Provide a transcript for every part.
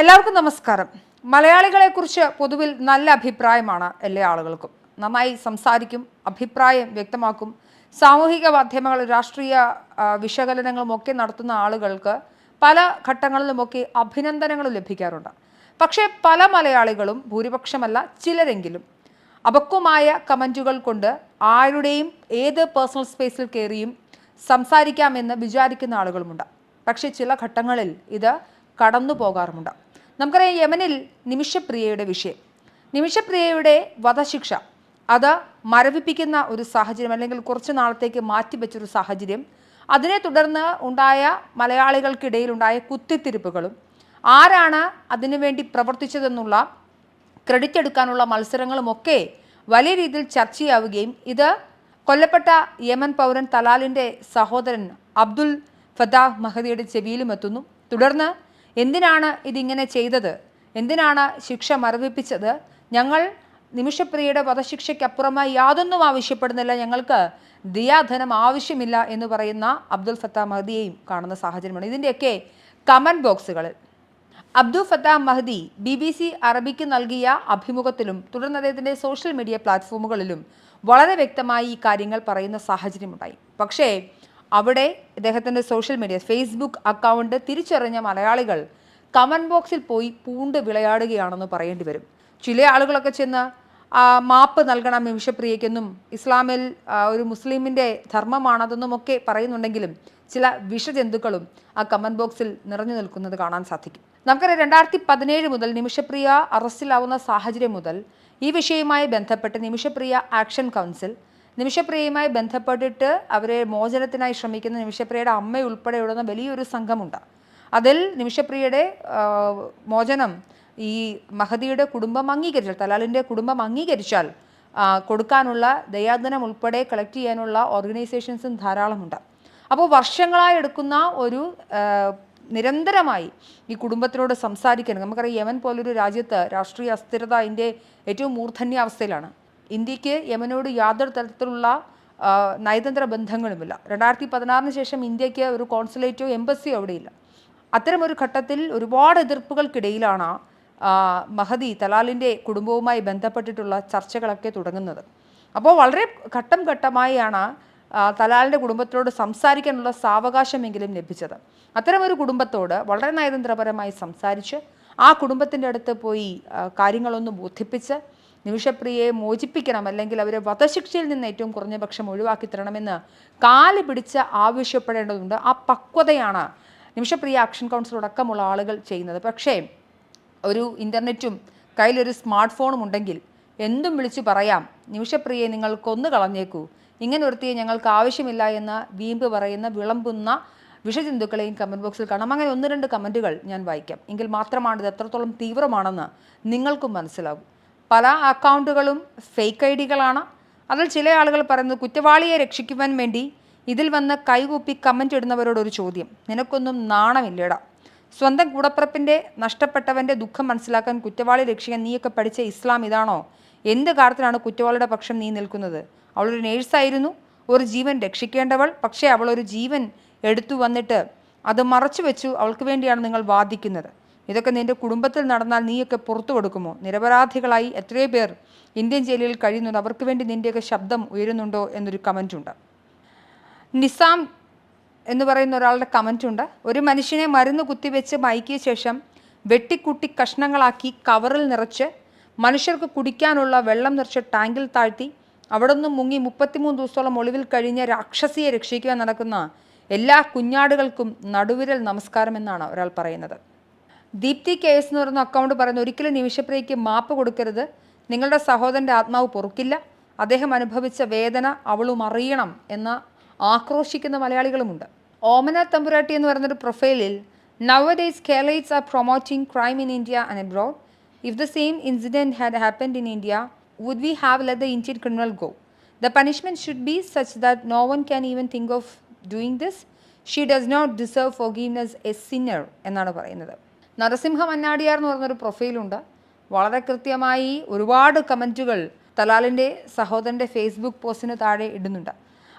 എല്ലാവർക്കും നമസ്കാരം. മലയാളികളെക്കുറിച്ച് പൊതുവിൽ നല്ല അഭിപ്രായമാണ് എല്ലാ ആളുകൾക്കും. നന്നായി സംസാരിക്കും അഭിപ്രായം വ്യക്തമാക്കും. സാമൂഹിക മാധ്യമങ്ങൾ രാഷ്ട്രീയ വിശകലനങ്ങളും ഒക്കെ നടത്തുന്ന ആളുകൾക്ക് പല ഘട്ടങ്ങളിലുമൊക്കെ അഭിനന്ദനങ്ങൾ ലഭിക്കാറുണ്ട്. പക്ഷേ പല മലയാളികളും ഭൂരിപക്ഷമല്ല ചിലരെങ്കിലും അപക്വമായ കമന്റുകൾ കൊണ്ട് ആരുടെയും ഏത് പേഴ്സണൽ സ്പേസിൽ കയറിയും സംസാരിക്കാമെന്ന് വിചാരിക്കുന്ന ആളുകളുമുണ്ട്. പക്ഷേ ചില ഘട്ടങ്ങളിൽ ഇത് കടന്നു പോകാറുമുണ്ട് നമുക്കറിയാം യമനിൽ നിമിഷപ്രിയയുടെ വിഷയം. നിമിഷപ്രിയയുടെ വധശിക്ഷ. അത് മരവിപ്പിക്കുന്ന ഒരു സാഹചര്യം അല്ലെങ്കിൽ കുറച്ച് നാളത്തേക്ക് മാറ്റിവെച്ചൊരു സാഹചര്യം. അതിനെ തുടർന്ന് ഉണ്ടായ മലയാളികൾക്കിടയിലുണ്ടായ കുത്തിത്തിരിപ്പുകളും ആരാണ് അതിനുവേണ്ടി പ്രവർത്തിച്ചതെന്നുള്ള ക്രെഡിറ്റ് എടുക്കാനുള്ള മത്സരങ്ങളുമൊക്കെ വലിയ രീതിയിൽ ചർച്ചയാവുകയും ഇത് കൊല്ലപ്പെട്ട യമൻ പൗരൻ തലാലിന്റെ സഹോദരൻ അബ്ദുൽ ഫതാഹ് മഹദിയുടെ ചെവിയിലും എത്തുന്നു തുടർന്ന് എന്തിനാണ് ഇതിങ്ങനെ ചെയ്തത്? എന്തിനാണ് ശിക്ഷ മരവിപ്പിച്ചത്? ഞങ്ങൾ നിമിഷപ്രിയയുടെ വധശിക്ഷയ്ക്കപ്പുറമായി യാതൊന്നും ആവശ്യപ്പെടുന്നില്ല. ഞങ്ങൾക്ക് ദിയാധനം ആവശ്യമില്ല എന്ന് പറയുന്ന അബ്ദുൽ ഫത്താ മഹദിയെയും കാണുന്ന സാഹചര്യമാണ്. ഇതിന്റെയൊക്കെ comment ബോക്സുകളിൽ. Abdul Fattah Mahdi B B C അറബിക്ക് നൽകിയ അഭിമുഖത്തിലും തുടർന്ന് അദ്ദേഹത്തിന്റെ സോഷ്യൽ മീഡിയ പ്ലാറ്റ്ഫോമുകളിലും വളരെ വ്യക്തമായി ഈ കാര്യങ്ങൾ പറയുന്ന സാഹചര്യമുണ്ടായി. പക്ഷേ അവിടെ ഇദ്ദേഹത്തിന്റെ സോഷ്യൽ മീഡിയ ഫേസ്ബുക്ക് അക്കൗണ്ട് തിരിച്ചറിഞ്ഞ മലയാളികൾ കമന്റ് ബോക്സിൽ പോയി പൂണ്ട് വിളയാടുകയാണെന്ന് പറയേണ്ടി വരും. ചില ആളുകളൊക്കെ ചെന്ന് മാപ്പ് നൽകണം നിമിഷപ്രിയയ്ക്കെന്നും ഇസ്ലാമിൽ ഒരു മുസ്ലിമിന്റെ ധർമ്മമാണതെന്നും ഒക്കെ പറയുന്നുണ്ടെങ്കിലും ചില വിഷജന്തുക്കളും ആ കമന്റ് ബോക്സിൽ നിറഞ്ഞു നിൽക്കുന്നത് കാണാൻ സാധിക്കും. നമുക്കറിയാം രണ്ടായിരത്തി പതിനേഴ് മുതൽ നിമിഷപ്രിയ അറസ്റ്റിലാവുന്ന സാഹചര്യം മുതൽ ഈ വിഷയവുമായി ബന്ധപ്പെട്ട് നിമിഷപ്രിയ ആക്ഷൻ കൗൺസിൽ നിമിഷപ്രിയയുമായി ബന്ധപ്പെട്ടിട്ട് അവരെ മോചനത്തിനായി ശ്രമിക്കുന്ന നിമിഷപ്രിയയുടെ അമ്മയുൾപ്പെടെയുള്ള വലിയൊരു സംഘമുണ്ട്. അതിൽ നിമിഷപ്രിയയുടെ മോചനം ഈ മഹദിയുടെ കുടുംബം അംഗീകരിച്ചാൽ തലാലിന്റെ കുടുംബം അംഗീകരിച്ചാൽ കൊടുക്കാനുള്ള ദയാധനം ഉൾപ്പെടെ കളക്ട് ചെയ്യാനുള്ള ഓർഗനൈസേഷൻസും ധാരാളമുണ്ട്. അപ്പോൾ വർഷങ്ങളായി എടുക്കുന്ന ഒരു നിരന്തരമായി ഈ കുടുംബത്തിനോട് സംസാരിക്കണം നമുക്കറിയാം യമൻ പോലൊരു രാജ്യത്ത് രാഷ്ട്രീയ അസ്ഥിരത അതിന്റെ ഏറ്റവും മൂർധന്യാവസ്ഥയിലാണ്. ഇന്ത്യയ്ക്ക് യമനോട് യാതൊരു തരത്തിലുള്ള നയതന്ത്ര ബന്ധങ്ങളുമില്ല. രണ്ടായിരത്തി പതിനാറിന് ശേഷം ഇന്ത്യയ്ക്ക് ഒരു കോൺസുലേറ്റോ എംബസിയോ അവിടെയില്ല. അത്തരമൊരു ഘട്ടത്തിൽ ഒരുപാട് എതിർപ്പുകൾക്കിടയിലാണ് മഹദി തലാലിന്റെ കുടുംബവുമായി ബന്ധപ്പെട്ടിട്ടുള്ള ചർച്ചകളൊക്കെ തുടങ്ങുന്നത്. അപ്പോൾ വളരെ ഘട്ടം ഘട്ടമായാണ് തലാലിന്റെ കുടുംബത്തോട് സംസാരിക്കാനുള്ള സാവകാശമെങ്കിലും ലഭിച്ചത്. അത്തരമൊരു കുടുംബത്തോട് വളരെ നയതന്ത്രപരമായി സംസാരിച്ച് ആ കുടുംബത്തിന്റെ അടുത്ത് പോയി കാര്യങ്ങളൊന്ന് ബോധിപ്പിച്ച് നിമിഷപ്രിയയെ മോചിപ്പിക്കണം അല്ലെങ്കിൽ അവരെ വധശിക്ഷയിൽ നിന്ന് ഏറ്റവും കുറഞ്ഞ പക്ഷം ഒഴിവാക്കി തരണമെന്ന് കാൽ പിടിച്ച് ആവശ്യപ്പെടേണ്ടതുണ്ട്. ആ പക്വതയാണ് നിമിഷപ്രിയ ആക്ഷൻ കൗൺസിൽ അടക്കമുള്ള ആളുകൾ ചെയ്യുന്നത്. പക്ഷേ ഒരു ഇന്റർനെറ്റും കയ്യിലൊരു സ്മാർട്ട് ഫോണും ഉണ്ടെങ്കിൽ എന്തും വിളിച്ചു പറയാം. നിമിഷപ്രിയയെ നിങ്ങൾ കൊന്നു കളഞ്ഞേക്കൂ. ഇങ്ങനെ ഒരുത്തിയെ ഞങ്ങൾക്ക് ആവശ്യമില്ല എന്ന് വീമ്പ് പറയുന്ന വിളമ്പുന്ന വിഷജന്തുക്കളെയും കമന്റ് ബോക്സിൽ കാണാം. അങ്ങനെ ഒന്ന് രണ്ട് കമന്റുകൾ ഞാൻ വായിക്കാം. എങ്കിൽ മാത്രമാണ് ഇത് എത്രത്തോളം തീവ്രമാണെന്ന് നിങ്ങൾക്കും മനസ്സിലാകും പല അക്കൗണ്ടുകളും ഫേക്ക് ഐ ഡികളാണ് അതിൽ ചില ആളുകൾ പറയുന്നത് കുറ്റവാളിയെ രക്ഷിക്കുവാൻ വേണ്ടി ഇതിൽ വന്ന് കൈകൂപ്പി കമന്റ് ഇടുന്നവരോടൊരു ചോദ്യം. നിനക്കൊന്നും നാണമില്ലേടാ. സ്വന്തം കൂടപ്പിറപ്പിന്റെ നഷ്ടപ്പെട്ടവന്റെ ദുഃഖം മനസ്സിലാക്കാൻ കുറ്റവാളി രക്ഷിക്കാൻ നീയൊക്കെ പഠിച്ച ഇസ്ലാം ഇതാണോ? എന്ത് കാര്യത്തിലാണ് കുറ്റവാളിയുടെ പക്ഷം നീ നിൽക്കുന്നത്? അവളൊരു നേഴ്സായിരുന്നു ഒരു ജീവൻ രക്ഷിക്കേണ്ടവൾ. പക്ഷേ അവളൊരു ജീവൻ എടുത്തു വന്നിട്ട് അത് മറച്ചു വെച്ചു. അവൾക്ക് വേണ്ടിയാണ് നിങ്ങൾ വാദിക്കുന്നത്. ഇതൊക്കെ നിന്റെ കുടുംബത്തിൽ നടന്നാൽ നീയൊക്കെ പുറത്തു കൊടുക്കുമോ? നിരപരാധികളായി എത്രയോ പേർ ഇന്ത്യൻ ജയിലിൽ കഴിയുന്നുണ്ട് അവർക്ക് വേണ്ടി നിന്റെയൊക്കെ ശബ്ദം ഉയരുന്നുണ്ടോ എന്നൊരു കമന്റുണ്ട് നിസാം എന്ന് പറയുന്ന ഒരാളുടെ കമന്റുണ്ട് ഒരു മനുഷ്യനെ മരുന്ന് കുത്തിവെച്ച് മയക്കിയ ശേഷം വെട്ടിക്കുട്ടി കഷ്ണങ്ങളാക്കി കവറിൽ നിറച്ച് മനുഷ്യർക്ക് കുടിക്കാനുള്ള വെള്ളം നിറച്ച് ടാങ്കിൽ താഴ്ത്തി അവിടെ നിന്ന് മുങ്ങി മുപ്പത്തിമൂന്ന് ദിവസത്തോളം ഒളിവിൽ കഴിഞ്ഞ രാക്ഷസിയെ രക്ഷിക്കുവാൻ നടക്കുന്ന എല്ലാ കുഞ്ഞാടുകൾക്കും നടുവിരൽ നമസ്കാരം എന്നാണ് ഒരാൾ പറയുന്നത്. ദീപ്തി കെ എസ് എന്ന് പറയുന്ന അക്കൗണ്ട് പറയുന്നത് ഒരിക്കലും നിമിഷപ്രിയയ്ക്ക് മാപ്പ് കൊടുക്കരുത്. നിങ്ങളുടെ സഹോദരന്റെ ആത്മാവ് പൊറുക്കില്ല. അദ്ദേഹം അനുഭവിച്ച വേദന അവളും അറിയണം എന്ന ആക്രോശിക്കുന്ന മലയാളികളുമുണ്ട്. ഓമന തമ്പുരാട്ടി എന്ന് പറയുന്നൊരു പ്രൊഫൈലിൽ nowadays Keralites are promoting crime in India and abroad if the same incident had happened in India would we have let the Indian criminal go the punishment should be such that no one can even think of doing this she does not deserve forgiveness a sinner എന്നാണ് പറയുന്നത്. നരസിംഹ മന്നാടിയാർ എന്ന് പറഞ്ഞൊരു പ്രൊഫൈലുണ്ട്. വളരെ കൃത്യമായി ഒരുപാട് കമന്റുകൾ തലാലിന്റെ സഹോദരന്റെ Facebook പോസ്റ്റിന് താഴെ ഇടുന്നുണ്ട്.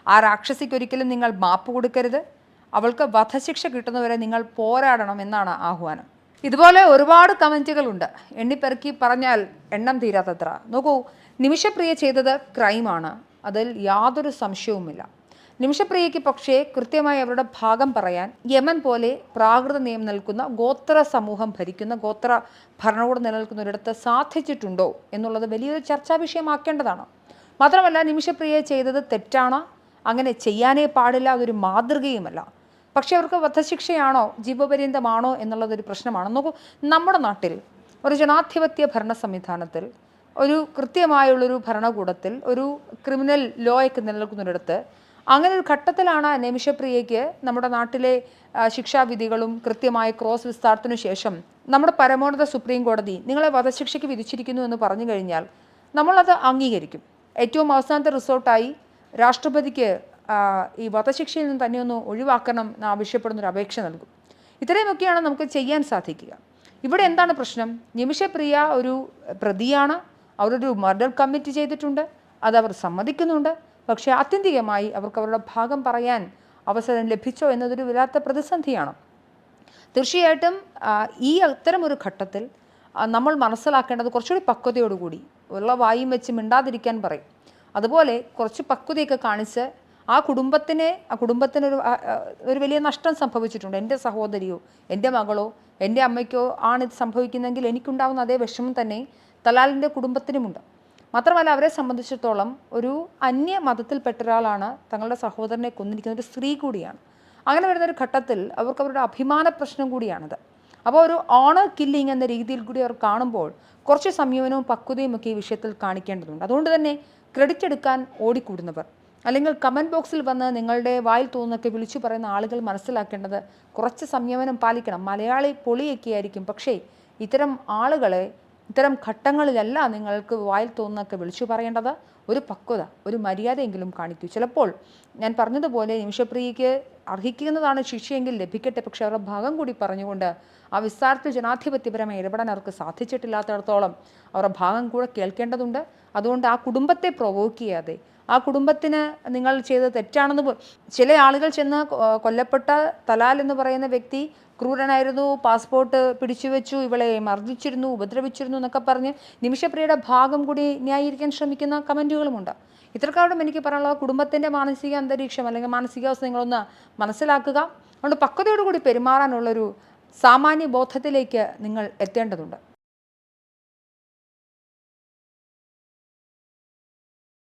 ആ രാക്ഷസിക്ക് ഒരിക്കലും നിങ്ങൾ മാപ്പ് കൊടുക്കരുത്. അവൾക്ക് വധശിക്ഷ കിട്ടുന്നവരെ നിങ്ങൾ പോരാടണം എന്നാണ് ആഹ്വാനം. ഇതുപോലെ ഒരുപാട് കമന്റുകളുണ്ട്. എണ്ണിപ്പെറുക്കി പറഞ്ഞാൽ എണ്ണം തീരാത്തത്ര. നോക്കൂ നിമിഷപ്രിയ ചെയ്തത് ക്രൈമാണ്. അതിൽ യാതൊരു സംശയവുമില്ല. നിമിഷപ്രിയയ്ക്ക് പക്ഷേ കൃത്യമായി അവരുടെ ഭാഗം പറയാൻ യമൻ പോലെ പ്രാകൃത നിയമം നിൽക്കുന്ന ഗോത്ര സമൂഹം ഭരിക്കുന്ന ഗോത്ര ഭരണകൂടം നിലനിൽക്കുന്ന ഒരിടത്ത് സാധിച്ചിട്ടുണ്ടോ എന്നുള്ളത് വലിയൊരു ചർച്ചാ വിഷയമാക്കേണ്ടതാണ്. മാത്രമല്ല നിമിഷപ്രിയ ചെയ്തത് തെറ്റാണ്? അങ്ങനെ ചെയ്യാനേ പാടില്ല അതൊരു മാതൃകയുമല്ല. പക്ഷേ അവർക്ക് വധശിക്ഷയാണോ ജീവപര്യന്തമാണോ എന്നുള്ളതൊരു പ്രശ്നമാണ്. നോക്കൂ നമ്മുടെ നാട്ടിൽ ഒരു ജനാധിപത്യ ഭരണ സംവിധാനത്തിൽ ഒരു കൃത്യമായുള്ളൊരു ഭരണകൂടത്തിൽ ഒരു ക്രിമിനൽ ലോയൊക്കെ നിലനിൽക്കുന്നിടത്ത് അങ്ങനെ ഒരു ഘട്ടത്തിലാണ് നിമിഷപ്രിയയ്ക്ക് നമ്മുടെ നാട്ടിലെ ശിക്ഷാവിധികളും കൃത്യമായ ക്രോസ് വിസ്താരത്തിനു ശേഷം നമ്മുടെ പരമോന്നത സുപ്രീം കോടതി നിങ്ങളെ വധശിക്ഷയ്ക്ക് വിധിച്ചിരിക്കുന്നു എന്ന് പറഞ്ഞു കഴിഞ്ഞാൽ നമ്മളത് അംഗീകരിക്കും. ഏറ്റവും അവസാനത്തെ റിസോർട്ടായി രാഷ്ട്രപതിക്ക് ഈ വധശിക്ഷയിൽ നിന്ന് തന്നെ ഒന്ന് ഒഴിവാക്കണം എന്ന് ആവശ്യപ്പെടുന്ന ഒരു അപേക്ഷ നൽകും. ഇത്രയുമൊക്കെയാണ് നമുക്ക് ചെയ്യാൻ സാധിക്കുക. ഇവിടെ എന്താണ് പ്രശ്നം? നിമിഷപ്രിയ ഒരു പ്രതിയാണ്. അവരൊരു മർഡർ കമ്മിറ്റ് ചെയ്തിട്ടുണ്ട്. അത് അവർ സമ്മതിക്കുന്നുണ്ട്. പക്ഷേ ആത്യന്തികമായി അവർക്ക് അവരുടെ ഭാഗം പറയാൻ അവസരം ലഭിച്ചോ എന്നതൊരു വല്ലാത്ത പ്രതിസന്ധിയാണ്. തീർച്ചയായിട്ടും ഈ അത്തരം ഒരു ഘട്ടത്തിൽ നമ്മൾ മനസ്സിലാക്കേണ്ടത് കുറച്ചുകൂടി പക്വതയോടുകൂടി ഉള്ള വായും വെച്ച് മിണ്ടാതിരിക്കാൻ പറയും. അതുപോലെ കുറച്ച് പക്വതയൊക്കെ കാണിച്ച് ആ കുടുംബത്തിനെ ആ കുടുംബത്തിനൊരു ഒരു വലിയ നഷ്ടം സംഭവിച്ചിട്ടുണ്ട്. എന്റെ സഹോദരിയോ എന്റെ മകളോ എന്റെ അമ്മയ്ക്കോ ആണ് ഇത് സംഭവിക്കുന്നതെങ്കിൽ എനിക്കുണ്ടാവുന്ന അതേ വിഷമം തന്നെ തലാലിന്റെ കുടുംബത്തിനുമുണ്ട്. മാത്രമല്ല അവരെ സംബന്ധിച്ചിടത്തോളം ഒരു അന്യ മതത്തിൽപ്പെട്ട ഒരാളാണ് തങ്ങളുടെ സഹോദരനെ കൊന്നിരിക്കുന്ന ഒരു സ്ത്രീ കൂടിയാണ്. അങ്ങനെ വരുന്ന ഒരു ഘട്ടത്തിൽ അവർക്ക് അവരുടെ അഭിമാന പ്രശ്നം കൂടിയാണത്. അപ്പോൾ ഒരു ഓണർ കില്ലിങ് എന്ന രീതിയിൽ കൂടി അവർ കാണുമ്പോൾ കുറച്ച് സംയമനവും പക്വതയും ഒക്കെ ഈ വിഷയത്തിൽ കാണിക്കേണ്ടതുണ്ട്. അതുകൊണ്ട് തന്നെ ക്രെഡിറ്റ് എടുക്കാൻ ഓടിക്കൂടുന്നവർ അല്ലെങ്കിൽ കമന്റ് ബോക്സിൽ വന്ന് നിങ്ങളുടെ വായിൽ തോന്നുന്നൊക്കെ വിളിച്ചു പറയുന്ന ആളുകൾ മനസ്സിലാക്കേണ്ടത് കുറച്ച് സംയമനം പാലിക്കണം. മലയാളി പൊളിയൊക്കെ ആയിരിക്കും പക്ഷേ ഇത്തരം ആളുകളെ ഇത്തരം ഘട്ടങ്ങളിലല്ല നിങ്ങൾക്ക് വായിൽ തോന്നുന്നൊക്കെ വിളിച്ചു പറയേണ്ടത്. ഒരു പക്വത ഒരു മര്യാദയെങ്കിലും കാണിക്കൂ. ചിലപ്പോൾ ഞാൻ പറഞ്ഞതുപോലെ നിമിഷപ്രിയയ്ക്ക് അർഹിക്കുന്നതാണ് ശിക്ഷയെങ്കിൽ ലഭിക്കട്ടെ. പക്ഷെ അവരുടെ ഭാഗം കൂടി പറഞ്ഞുകൊണ്ട് ആ വിസ്താരത്തിൽ ജനാധിപത്യപരമായി ഇടപെടാൻ അവർക്ക് സാധിച്ചിട്ടില്ലാത്തിടത്തോളം അവരുടെ ഭാഗം കൂടെ കേൾക്കേണ്ടതുണ്ട്. അതുകൊണ്ട് ആ കുടുംബത്തെ പ്രൊവോക്ക് ചെയ്യാതെ ആ കുടുംബത്തിന് നിങ്ങൾ ചെയ്തത് തെറ്റാണെന്ന് ചില ആളുകൾ ചെന്ന് കൊല്ലപ്പെട്ട തലാൽ എന്ന് പറയുന്ന വ്യക്തി ക്രൂരനായിരുന്നു പാസ്പോർട്ട് പിടിച്ചു വെച്ചു ഇവളെ മർദ്ദിച്ചിരുന്നു ഉപദ്രവിച്ചിരുന്നു എന്നൊക്കെ പറഞ്ഞ് നിമിഷപ്രിയയുടെ ഭാഗം കൂടി ന്യായീകരിക്കാൻ ശ്രമിക്കുന്ന കമന്റുകളുമുണ്ട്. ഇത്രക്കാരോടും എനിക്ക് പറയാനുള്ളത് കുടുംബത്തിന്റെ മാനസിക അന്തരീക്ഷം അല്ലെങ്കിൽ മാനസികാവസ്ഥ നിങ്ങളൊന്ന് മനസ്സിലാക്കുക. അതുകൊണ്ട് പക്വതയോടുകൂടി പെരുമാറാനുള്ളൊരു സാമാന്യ ബോധത്തിലേക്ക് നിങ്ങൾ എത്തേണ്ടതുണ്ട്.